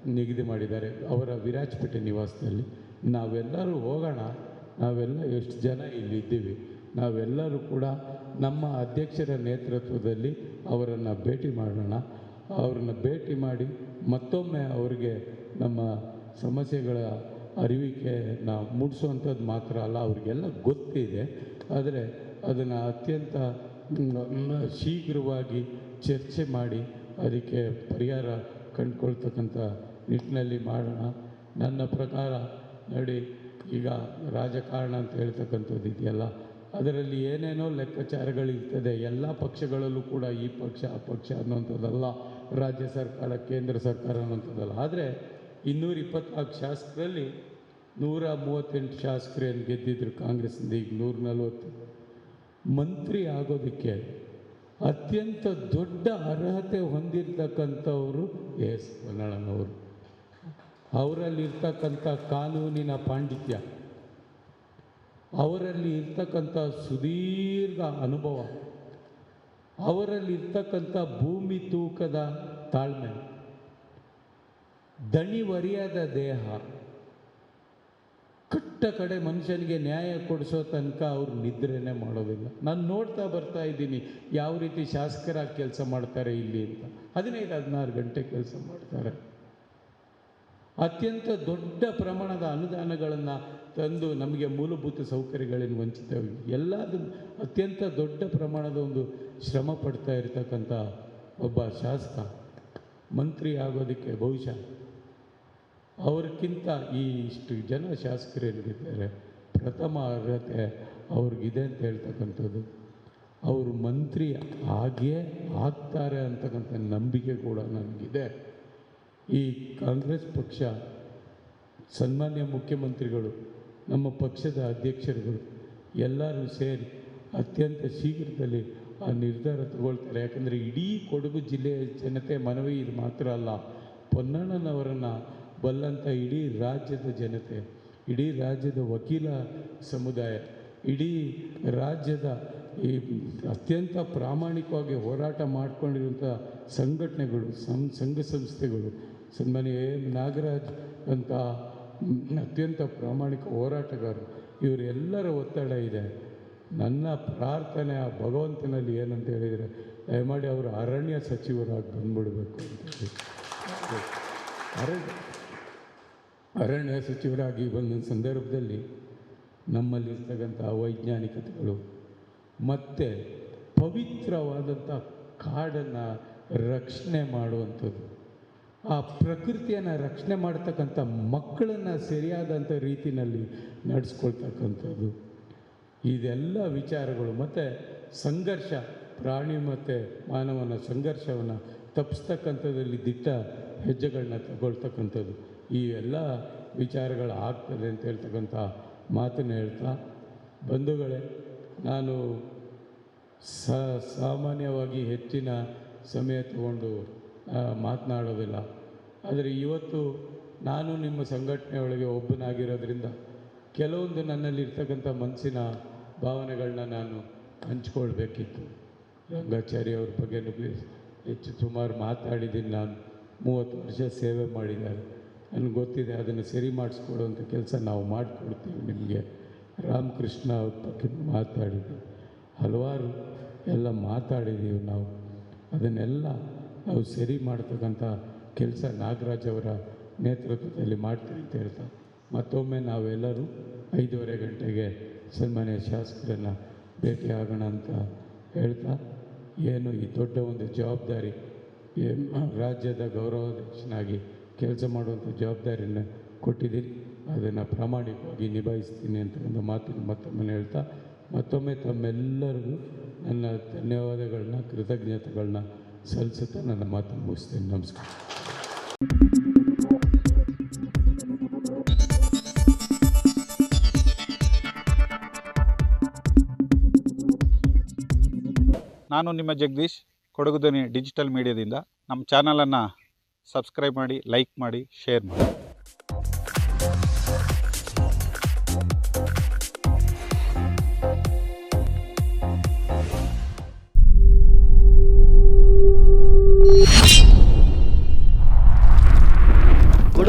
ನಿಗದಿ ಮಾಡಿದ್ದಾರೆ. ಅವರ ವಿರಾಜಪೇಟೆ ನಿವಾಸದಲ್ಲಿ. ನಾವೆಲ್ಲರೂ ಹೋಗೋಣ. ನಾವೆಲ್ಲ ಎಷ್ಟು ಜನ ಇಲ್ಲಿದ್ದೀವಿ ನಾವೆಲ್ಲರೂ ಕೂಡ ನಮ್ಮ ಅಧ್ಯಕ್ಷರ ನೇತೃತ್ವದಲ್ಲಿ ಅವರನ್ನು ಭೇಟಿ ಮಾಡೋಣ. ಅವ್ರನ್ನ ಭೇಟಿ ಮಾಡಿ ಮತ್ತೊಮ್ಮೆ ಅವರಿಗೆ ನಮ್ಮ ಸಮಸ್ಯೆಗಳ ಅರಿವಿಕೆ ನಾವು ಮೂಡಿಸುವಂಥದ್ದು ಮಾತ್ರ ಅಲ್ಲ, ಅವರಿಗೆಲ್ಲ ಗೊತ್ತಿದೆ. ಆದರೆ ಅದನ್ನು ಅತ್ಯಂತ ಶೀಘ್ರವಾಗಿ ಚರ್ಚೆ ಮಾಡಿ ಅದಕ್ಕೆ ಪರಿಹಾರ ಕಂಡುಕೊಳ್ತಕ್ಕಂಥ ನಿಟ್ಟಿನಲ್ಲಿ ಮಾಡೋಣ. ನನ್ನ ಪ್ರಕಾರ ನೋಡಿ ಈಗ ರಾಜಕಾರಣ ಅಂತ ಹೇಳ್ತಕ್ಕಂಥದ್ದು ಇದೆಯಲ್ಲ, ಅದರಲ್ಲಿ ಏನೇನೋ ಲೆಕ್ಕಾಚಾರಗಳಿರ್ತದೆ, ಎಲ್ಲ ಪಕ್ಷಗಳಲ್ಲೂ ಕೂಡ ಈ ಪಕ್ಷ, ಆ ಪಕ್ಷ ಅನ್ನುವಂಥದ್ದಲ್ಲ, ರಾಜ್ಯ ಸರ್ಕಾರ, ಕೇಂದ್ರ ಸರ್ಕಾರ ಅನ್ನುವಂಥದ್ದಲ್ಲ. ಆದರೆ ಇನ್ನೂರ ಇಪ್ಪತ್ನಾಲ್ಕು ಶಾಸಕರಲ್ಲಿ ನೂರ ಮೂವತ್ತೆಂಟು ಶಾಸಕರೇನು ಗೆದ್ದಿದ್ರು ಕಾಂಗ್ರೆಸ್ಸಿಂದ, ಈಗ ನೂರ ನಲ್ವತ್ತು. ಮಂತ್ರಿ ಆಗೋದಕ್ಕೆ ಅತ್ಯಂತ ದೊಡ್ಡ ಅರ್ಹತೆ ಹೊಂದಿರತಕ್ಕಂಥವರು ಎಸ್. ಹೊನ್ನಣ್ಣನವರು ಅವರಲ್ಲಿರ್ತಕ್ಕಂಥ ಕಾನೂನಿನ ಪಾಂಡಿತ್ಯ, ಅವರಲ್ಲಿ ಇರ್ತಕ್ಕಂಥ ಸುದೀರ್ಘ ಅನುಭವ, ಅವರಲ್ಲಿರ್ತಕ್ಕಂಥ ಭೂಮಿ ತೂಕದ ತಾಳ್ಮೆ ದಣಿವರಿಯಾದ ದೇಹ, ಕಟ್ಟ ಕಡೆ ಮನುಷ್ಯನಿಗೆ ನ್ಯಾಯ ಕೊಡಿಸೋ ತನಕ ಅವ್ರು ನಿದ್ರೆನೇ ಮಾಡೋದಿಲ್ಲ. ನಾನು ನೋಡ್ತಾ ಬರ್ತಾ ಇದ್ದೀನಿ, ಯಾವ ರೀತಿ ಶಾಸಕರಾಗಿ ಕೆಲಸ ಮಾಡ್ತಾರೆ ಇಲ್ಲಿ ಅಂತ. ಹದಿನೈದು, ಹದಿನಾರು ಗಂಟೆ ಕೆಲಸ ಮಾಡ್ತಾರೆ. ಅತ್ಯಂತ ದೊಡ್ಡ ಪ್ರಮಾಣದ ಅನುದಾನಗಳನ್ನು ತಂದು ನಮಗೆ ಮೂಲಭೂತ ಸೌಕರ್ಯಗಳನ್ನು ವಂಚಿತ ಎಲ್ಲದು ಅತ್ಯಂತ ದೊಡ್ಡ ಪ್ರಮಾಣದ ಒಂದು ಶ್ರಮ ಪಡ್ತಾ ಇರತಕ್ಕಂಥ ಒಬ್ಬ ಶಾಸಕ, ಮಂತ್ರಿ ಆಗೋದಕ್ಕೆ ಬಹುಶಃ ಅವ್ರಿಗಿಂತ ಈ ಇಷ್ಟು ಜನ ಶಾಸಕರೇನಿದ್ದಾರೆ ಪ್ರಥಮ ಅರ್ಹತೆ ಅವ್ರಿಗಿದೆ ಅಂತ ಹೇಳ್ತಕ್ಕಂಥದ್ದು. ಅವರು ಮಂತ್ರಿ ಆಗೇ ಆಗ್ತಾರೆ ಅಂತಕ್ಕಂಥ ನಂಬಿಕೆ ಕೂಡ ನನಗಿದೆ ಈ ಕಾಂಗ್ರೆಸ್ ಪಕ್ಷ ಸನ್ಮಾನ್ಯ ಮುಖ್ಯಮಂತ್ರಿಗಳು, ನಮ್ಮ ಪಕ್ಷದ ಅಧ್ಯಕ್ಷರುಗಳು ಎಲ್ಲರೂ ಸೇರಿ ಅತ್ಯಂತ ಶೀಘ್ರದಲ್ಲಿ ಆ ನಿರ್ಧಾರ ತಗೊಳ್ತಾರೆ. ಯಾಕಂದರೆ ಇಡೀ ಕೊಡಗು ಜಿಲ್ಲೆಯ ಜನತೆ ಮನವಿ ಇದು ಮಾತ್ರ ಅಲ್ಲ, ಪೊನ್ನಣ್ಣನವರನ್ನು ಬಲ್ಲಂಥ ಇಡೀ ರಾಜ್ಯದ ಜನತೆ, ಇಡೀ ರಾಜ್ಯದ ವಕೀಲ ಸಮುದಾಯ, ಇಡೀ ರಾಜ್ಯದ ಈ ಅತ್ಯಂತ ಪ್ರಾಮಾಣಿಕವಾಗಿ ಹೋರಾಟ ಮಾಡಿಕೊಂಡಿರುವಂಥ ಸಂಘಟನೆಗಳು, ಸಂಘ ಸಂಸ್ಥೆಗಳು ಸನ್ಮಾನ್ಯ ಎ ಎಂ ನಾಗರಾಜ್ ಅಂತ ಅತ್ಯಂತ ಪ್ರಾಮಾಣಿಕ ಹೋರಾಟಗಾರರು. ಇವರೆಲ್ಲರ ಒತ್ತಡ ಇದೆ. ನನ್ನ ಪ್ರಾರ್ಥನೆ ಆ ಭಗವಂತನಲ್ಲಿ ಏನಂತ ಹೇಳಿದರೆ, ದಯಮಾಡಿ ಅವರು ಅರಣ್ಯ ಸಚಿವರಾಗಿ ಬಂದ್ಬಿಡಬೇಕು ಅಂತ ಹೇಳಿ. ಅರಣ್ಯ ಅರಣ್ಯ ಸಚಿವರಾಗಿ ಬಂದ ಸಂದರ್ಭದಲ್ಲಿ ನಮ್ಮಲ್ಲಿರ್ತಕ್ಕಂಥ ವೈಜ್ಞಾನಿಕತೆಗಳು, ಮತ್ತು ಪವಿತ್ರವಾದಂಥ ಕಾಡನ್ನು ರಕ್ಷಣೆ ಮಾಡುವಂಥದ್ದು. ಆ ಪ್ರಕೃತಿಯನ್ನು ರಕ್ಷಣೆ ಮಾಡ್ತಕ್ಕಂಥ ಮಕ್ಕಳನ್ನು ಸರಿಯಾದಂಥ ರೀತಿಯಲ್ಲಿ ನಡೆಸ್ಕೊಳ್ತಕ್ಕಂಥದ್ದು. ಇದೆಲ್ಲ ವಿಚಾರಗಳು. ಮತ್ತು ಸಂಘರ್ಷ, ಪ್ರಾಣಿ ಮತ್ತು ಮಾನವನ ಸಂಘರ್ಷವನ್ನು ತಪ್ಪಿಸ್ತಕ್ಕಂಥದ್ದಲ್ಲಿ ದಿಟ್ಟ ಹೆಜ್ಜೆಗಳನ್ನ ತಗೊಳ್ತಕ್ಕಂಥದ್ದು. ಈ ಎಲ್ಲ ವಿಚಾರಗಳು ಆಗ್ತದೆ ಅಂತ ಹೇಳ್ತಕ್ಕಂಥ ಮಾತನ್ನು ಹೇಳ್ತಾ, ಬಂಧುಗಳೇ, ನಾನು ಸಾಮಾನ್ಯವಾಗಿ ಹೆಚ್ಚಿನ ಸಮಯ ತಗೊಂಡು ಮಾತನಾಡೋದಿಲ್ಲ. ಆದರೆ ಇವತ್ತು ನಾನು ನಿಮ್ಮ ಸಂಘಟನೆಯೊಳಗೆ ಒಬ್ಬನಾಗಿರೋದ್ರಿಂದ ಕೆಲವೊಂದು ನನ್ನಲ್ಲಿರ್ತಕ್ಕಂಥ ಮನಸ್ಸಿನ ಭಾವನೆಗಳನ್ನ ನಾನು ಹಂಚ್ಕೊಳ್ಬೇಕಿತ್ತು. ರಂಗಾಚಾರ್ಯ ಅವ್ರ ಬಗ್ಗೆ ಹೆಚ್ಚು ಸುಮಾರು ಮಾತಾಡಿದ್ದೀನಿ ನಾನು. ಮೂವತ್ತು ವರ್ಷ ಸೇವೆ ಮಾಡಿದ್ದಾರೆ. ನನಗೆ ಗೊತ್ತಿದೆ ಅದನ್ನು ಸರಿ ಮಾಡಿಸ್ಕೊಡುವಂಥ ಕೆಲಸ ನಾವು ಮಾಡಿಕೊಡ್ತೀವಿ ನಿಮಗೆ. ರಾಮಕೃಷ್ಣ ಅವ್ರ ಬಗ್ಗೆ ಮಾತಾಡಿದ್ದೀವಿ ಹಲವಾರು ಎಲ್ಲ ಮಾತಾಡಿದ್ದೀವಿ ನಾವು. ಅದನ್ನೆಲ್ಲ ನಾವು ಸರಿ ಮಾಡ್ತಕ್ಕಂಥ ಕೆಲಸ ನಾಗರಾಜ್ ಅವರ ನೇತೃತ್ವದಲ್ಲಿ ಮಾಡ್ತೀವಿ ಅಂತ ಹೇಳ್ತಾ ಮತ್ತೊಮ್ಮೆ ನಾವೆಲ್ಲರೂ ಐದೂವರೆ ಗಂಟೆಗೆ ಸನ್ಮಾನ್ಯ ಶಾಸಕರನ್ನು ಭೇಟಿಯಾಗೋಣ ಅಂತ ಹೇಳ್ತಾ, ಏನು ಈ ದೊಡ್ಡ ಒಂದು ಜವಾಬ್ದಾರಿ ರಾಜ್ಯದ ಗೌರವಾಧ್ಯಕ್ಷನಾಗಿ ಕೆಲಸ ಮಾಡುವಂಥ ಜವಾಬ್ದಾರಿಯನ್ನು ಕೊಟ್ಟಿದ್ದೀನಿ ಅದನ್ನು ಪ್ರಾಮಾಣಿಕವಾಗಿ ನಿಭಾಯಿಸ್ತೀನಿ ಅಂತ ಒಂದು ಮಾತನ್ನು ಮತ್ತೊಮ್ಮೆ ಹೇಳ್ತಾ, ಮತ್ತೊಮ್ಮೆ ತಮ್ಮೆಲ್ಲರಿಗೂ ನನ್ನ ಧನ್ಯವಾದಗಳನ್ನ, ಕೃತಜ್ಞತೆಗಳನ್ನ ಸಲ್ಲಿಸುತ್ತಾ ನನ್ನ ಮಾತು ಮುಗಿಸ್ತೇನೆ ನಮಸ್ಕಾರ. ನಾನು ನಿಮ್ಮ ಜಗದೀಶ್, ಕೊಡಗು ಡಿಜಿಟಲ್ ಮೀಡಿಯಾದಿಂದ. ನಮ್ಮ ಚಾನಲನ್ನು ಸಬ್ಸ್ಕ್ರೈಬ್ ಮಾಡಿ, ಲೈಕ್ ಮಾಡಿ, ಶೇರ್ ಮಾಡಿ.